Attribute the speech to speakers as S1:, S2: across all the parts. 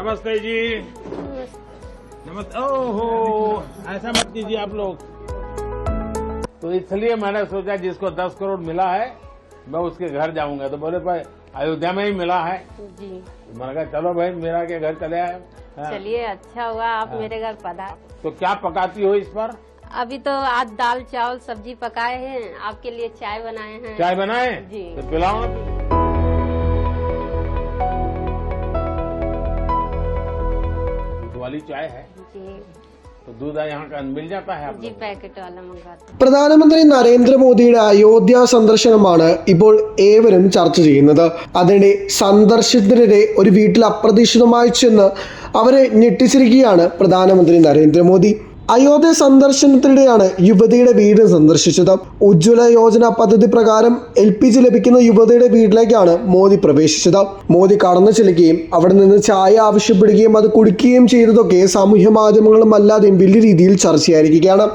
S1: नमस्ते जी। नमस्ते। ओहो ऐसा मत कीजिए आप लोग। तो इसलिए मैंने सोचा जिसको दस करोड़ मिला है मैं उसके घर जाऊँगा। तो बोले भाई अयोध्या में ही मिला है।
S2: जी।
S1: तो मैंने कहा चलो भाई मेरा के घर चले आए। हाँ।
S2: चलिए अच्छा हुआ आप मेरे घर पधार।
S1: तो क्या पकाती हो इस पर?
S2: अभी तो आज दाल चावल सब्ज़ी पकाए हैं। आपके लिए चाय बनाए हैं।
S1: चाय बनाए?
S2: जी।
S1: तो पिलाओ वाली चाय है
S2: जी
S1: तो दूध यहाँ का मिल जाता है आप
S2: जी
S1: लोगों को?
S2: पैकेट वाला मंगाते हैं।
S3: പ്രധാനമന്ത്രി നരേന്ദ്രമോദിയുടെ അയോധ്യ സന്ദർശനമാണ് ഇപ്പോൾ ഏവരും ചർച്ച ചെയ്യുന്നത് അതിനിടെ സന്ദർശനത്തിനിടെ ഒരു വീട്ടിൽ അപ്രതീക്ഷിതമായി ചെന്ന് അവരെ ഞെട്ടിച്ചിരിക്കുകയാണ് പ്രധാനമന്ത്രി നരേന്ദ്രമോദി അയോധ്യ സന്ദർശനത്തിനിടെയാണ് യുവതിയുടെ വീട് സന്ദർശിച്ചത്. ഉജ്ജ്വല യോജന പദ്ധതി പ്രകാരം എൽ പി ജി ലഭിക്കുന്ന യുവതിയുടെ വീട്ടിലേക്കാണ് മോദി പ്രവേശിച്ചത്. മോദി കടന്നു ചെല്ലുകയും അവിടെ നിന്ന് ചായ ആവശ്യപ്പെടുകയും അത് കുടിക്കുകയും ചെയ്തതൊക്കെ സാമൂഹ്യ മാധ്യമങ്ങളും അല്ലാതെയും വലിയ രീതിയിൽ ചർച്ചയായിരിക്കുകയാണ്.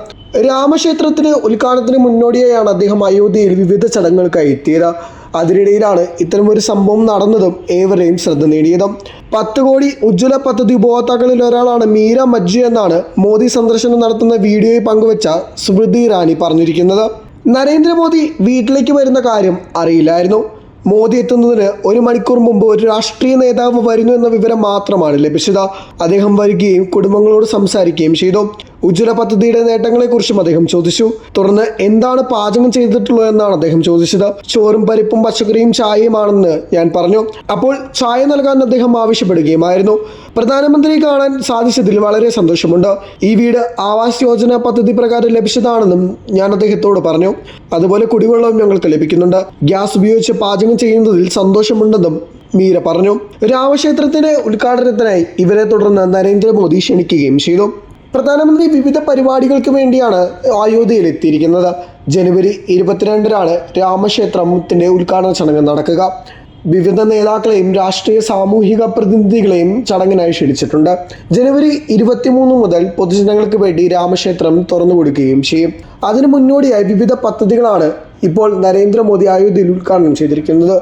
S3: രാമക്ഷേത്രത്തിന് ഉദ്ഘാടനത്തിന് മുന്നോടിയായാണ് അദ്ദേഹം അയോധ്യയിൽ വിവിധ ചടങ്ങുകൾക്കായി എത്തിയത്. അതിനിടയിലാണ് ഇത്തരമൊരു സംഭവം നടന്നതും ഏവരെയും ശ്രദ്ധ നേടിയതും. പത്ത് കോടി ഉജ്ജ്വല പദ്ധതി ഉപഭോക്താക്കളിൽ ഒരാളാണ് മീര മജ്ജു എന്നാണ് മോദി സന്ദർശനം നടത്തുന്ന വീഡിയോയിൽ പങ്കുവച്ച സ്മൃതി ഇറാനി പറഞ്ഞിരിക്കുന്നത്. നരേന്ദ്രമോദി വീട്ടിലേക്ക് വരുന്ന കാര്യം അറിയില്ലായിരുന്നു. മോദി എത്തുന്നതിന് ഒരു മണിക്കൂർ മുമ്പ് ഒരു രാഷ്ട്രീയ നേതാവ് വരുന്നു എന്ന വിവരം മാത്രമാണ് ലഭിച്ചത്. അദ്ദേഹം വരികയും കുടുംബങ്ങളോട് സംസാരിക്കുകയും ചെയ്തു. ഉജ്ജ്വല പദ്ധതിയുടെ നേട്ടങ്ങളെക്കുറിച്ചും അദ്ദേഹം ചോദിച്ചു. തുടർന്ന് എന്താണ് പാചകം ചെയ്തിട്ടുള്ളത് എന്നാണ് അദ്ദേഹം ചോദിച്ചത്. ചോറും പരിപ്പും പച്ചക്കറിയും ചായയുമാണെന്ന് ഞാൻ പറഞ്ഞു. അപ്പോൾ ചായ നൽകാൻ അദ്ദേഹം ആവശ്യപ്പെടുകയുമായിരുന്നു. പ്രധാനമന്ത്രിയെ കാണാൻ സാധിച്ചതിൽ വളരെ സന്തോഷമുണ്ട്. ഈ വീട് ആവാസ് യോജന പദ്ധതി പ്രകാരം ലഭിച്ചതാണെന്നും ഞാൻ അദ്ദേഹത്തോട് പറഞ്ഞു. അതുപോലെ കുടിവെള്ളവും ഞങ്ങൾക്ക് ലഭിക്കുന്നുണ്ട്. ഗ്യാസ് ഉപയോഗിച്ച് പാചകം ചെയ്യുന്നതിൽ സന്തോഷമുണ്ടെന്നും മീര പറഞ്ഞു. രാമക്ഷേത്രത്തിന്റെ ഉദ്ഘാടനത്തിനായി ഇവരെ തുടർന്ന് നരേന്ദ്രമോദി ക്ഷണിക്കുകയും ചെയ്തു. പ്രധാനമന്ത്രി വിവിധ പരിപാടികൾക്ക് വേണ്ടിയാണ് അയോധ്യയിൽ എത്തിയിരിക്കുന്നത് ജനുവരി ഇരുപത്തിരണ്ടിനാണ് രാമക്ഷേത്രത്തിന്റെ ഉദ്ഘാടന ചടങ്ങ് നടക്കുക. വിവിധ നേതാക്കളെയും രാഷ്ട്രീയ സാമൂഹിക പ്രതിനിധികളെയും ചടങ്ങിനായി ക്ഷണിച്ചിട്ടുണ്ട്. ജനുവരി ഇരുപത്തിമൂന്ന് മുതൽ പൊതുജനങ്ങൾക്ക് വേണ്ടി രാമക്ഷേത്രം തുറന്നു കൊടുക്കുകയും ചെയ്യും. അതിനു മുന്നോടിയായി വിവിധ പദ്ധതികളാണ് ഇപ്പോൾ നരേന്ദ്രമോദി അയോധ്യയിൽ ഉദ്ഘാടനം ചെയ്തിരിക്കുന്നത്.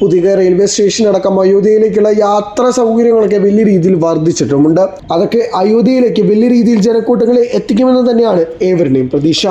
S3: പുതിയ റെയിൽവേ സ്റ്റേഷൻ അടക്കം അയോധ്യയിലേക്കുള്ള യാത്രാ സൗകര്യങ്ങളൊക്കെ വലിയ രീതിയിൽ വർദ്ധിച്ചിട്ടുമുണ്ട്. അതൊക്കെ അയോധ്യയിലേക്ക് വലിയ രീതിയിൽ ജനക്കൂട്ടങ്ങളെ എത്തിക്കുമെന്ന് തന്നെയാണ് ഏവരുടെയും പ്രതീക്ഷ.